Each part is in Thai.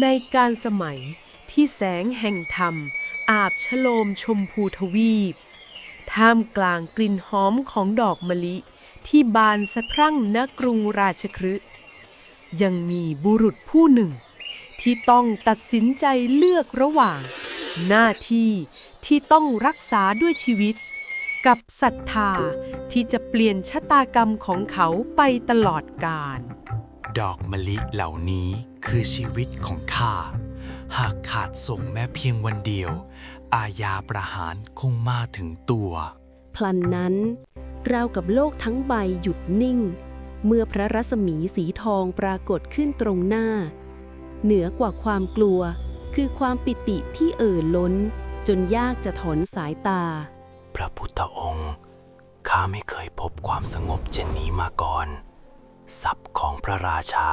ในการสมัยที่แสงแห่งธรรม อาบชโลมชมพูทวีป ท่ามกลางกลิ่นหอมของดอกมะลิ ที่บานสะพรั่งณกรุงราชคฤห์ยังมีบุรุษผู้หนึ่ง ที่ต้องตัดสินใจเลือกระหว่าง หน้าที่ที่ต้องรักษาด้วยชีวิต กับศรัทธาที่จะเปลี่ยนชะตากรรมของเขาไปตลอดกาล ดอกมะลิเหล่านี้คือชีวิตของข้า หากขาดส่งแม้เพียงวันเดียว อาญาประหารคงมาถึงตัว พลันนั้นราวกับโลกทั้งใบหยุดนิ่ง เมื่อพระรัศมีสีทองปรากฏขึ้นตรงหน้า เหนือกว่าความกลัว คือความปิติที่เอ่อล้น จนยากจะถอนสายตา พระพุทธองค์ข้าไม่เคยพบความสงบเช่นนี้มาก่อน ทรัพย์ของพระราชา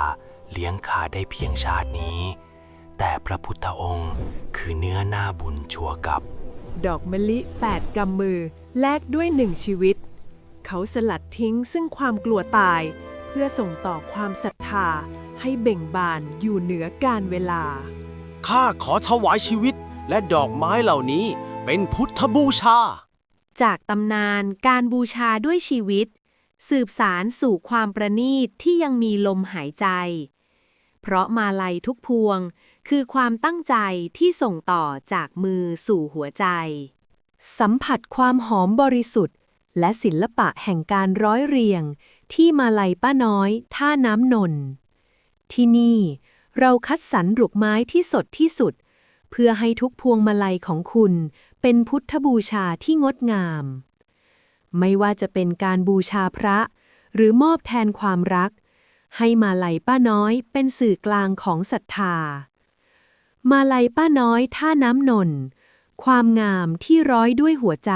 เลี้ยงข้าได้เพียงชาตินี้ แต่พระพุทธองค์คือเนื้อหน้าบุญชัวกับ ดอกมะลิแปดกำมือ แลกด้วยหนึ่งชีวิต เขาสลัดทิ้งซึ่งความกลัวตาย เพื่อส่งต่อความศรัทธาให้เบ่งบานอยู่เหนือการเวลา ข้าขอถวายชีวิตและดอกไม้เหล่านี้เป็นพุทธบูชา จากตำนานการบูชาด้วยชีวิต สืบสารสู่ความประณีตที่ยังมีลมหายใจ เพราะมาลัยทุกพวงคือความตั้งใจที่ส่งต่อจากมือสู่หัวใจ สัมผัสความหอมบริสุทธิ์ และศิลปะแห่งการร้อยเรียง ที่มาลัยป้าน้อย ท่าน้ำนน ที่นี่ เราคัดสรรดอกไม้ที่สดที่สุด เพื่อให้ทุกพวงมาลัยของคุณ เป็นพุทธบูชาที่งดงาม ไม่ว่าจะเป็นการบูชาพระ หรือมอบแทนความรัก ให้มาลัยป้าน้อยเป็นสื่อกลางของศรัทธา มาลัยป้าน้อยท่าน้ำนน ความงามที่ร้อยด้วยหัวใจ